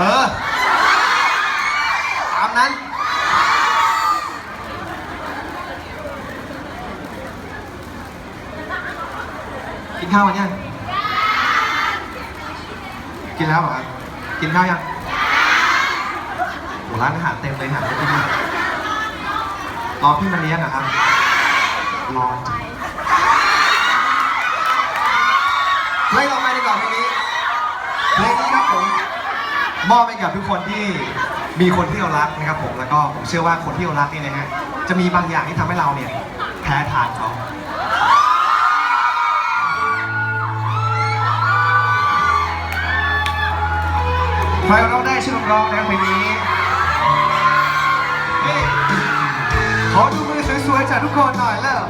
เออ ตามนั้น กินข้าวกันยัง กินแล้วเหรอครับกินข้าวยังโหร้านอาหารเต็มเลยหาไม่ได้รอพี่มาเลี้ยงเหรอครับ รอจริงเพลงต่อไปดีกว่าเพลงนี้เพลงนี้ มอบให้กับทุกคนที่มีคนที่เรารักนะครับผมแล้วก็ผมเชื่อว่าคนที่เรารักเนี่ยนะฮะจะมีบางอย่างที่ทำให้เราเนี่ยแพ้ทางเขา ใครร้องได้ชื่อร้องนะครับเพลงนี้ขอดูมือสวยๆจากทุกคนหน่อยแล้ว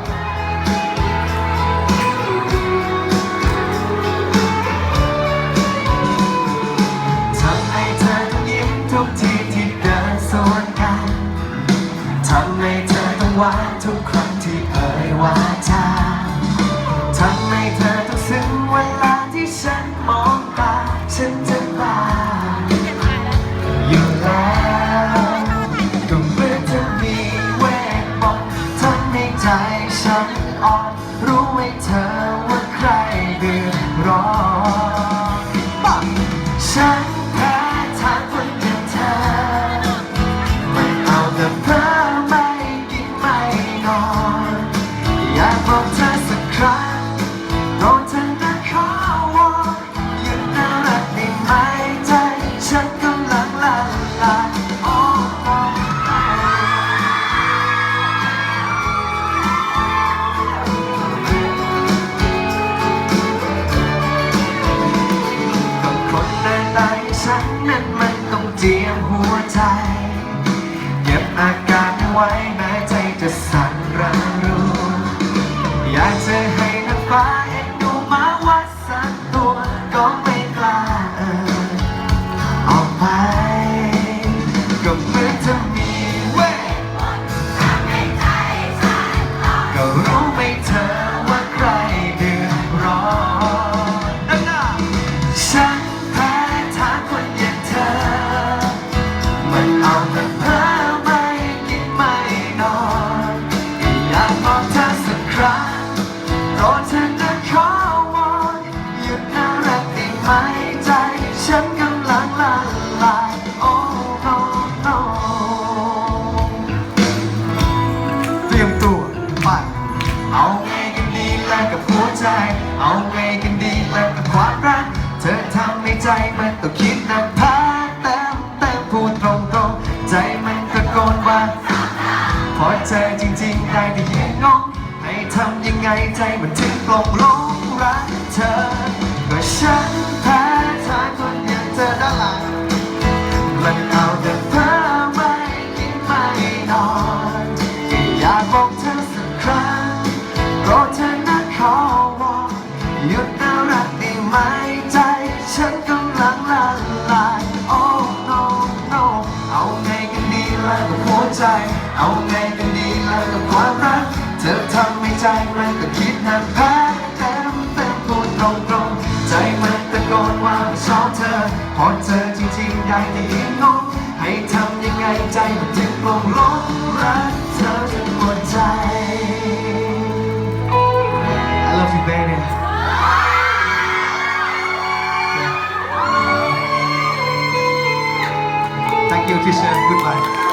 วาจาทำให้เธอต้องซึ้งเวลาที่ฉันมองตา ฉันจะลาอยู่แล้วก็เหมือนจะมีเวทมนต์ทำให้ใจฉันอ่อนรู้ไหมเธอว่าใครเดือดร้อนฉัน อสักครั้งโปรดเธอนะขอวอนหยุดน่ารักได้ไหมใจฉันกำลังละลายโอ้โอ้ก็คนหน้าตาอย่างฉันนั้นมันต้องเจียมหัวใจ เก็บอาการไว้แม้ใจจะสั่น ใใจมันต้องคิดหนักพาเติมเติมพูดตรงตรงใจมันตะโกนว่า พอเจอจริงๆ ได้แต่ยืนงงให้ทำยังไงใจมันถึงปลงลงรักเธอ ก็ฉันแพ้ทางคนอย่างเธอด้านหลังมันเอาแต่เพ้อไม่กินไม่นอนอยากบอกเธอสักครั้งโปรดเธอนะขอวอนหยุดน่ารักได้ไหมใจ ฉันกำลังละลายโอ้ no no เอาไงกันดีล้วกับหัวใจ เอาไงกันดีล้วกับความรัก เธอทำให้ใจมันก็คิดหนักแพ้เต็มเต็มพูดตรงตรงใจมันตะโกนว่าชอบเธอพอเจอจริงๆได้แต่ยืนงงให้ทำยังไงใจมันถึงลงหลงรักเธอ efficient. Goodbye.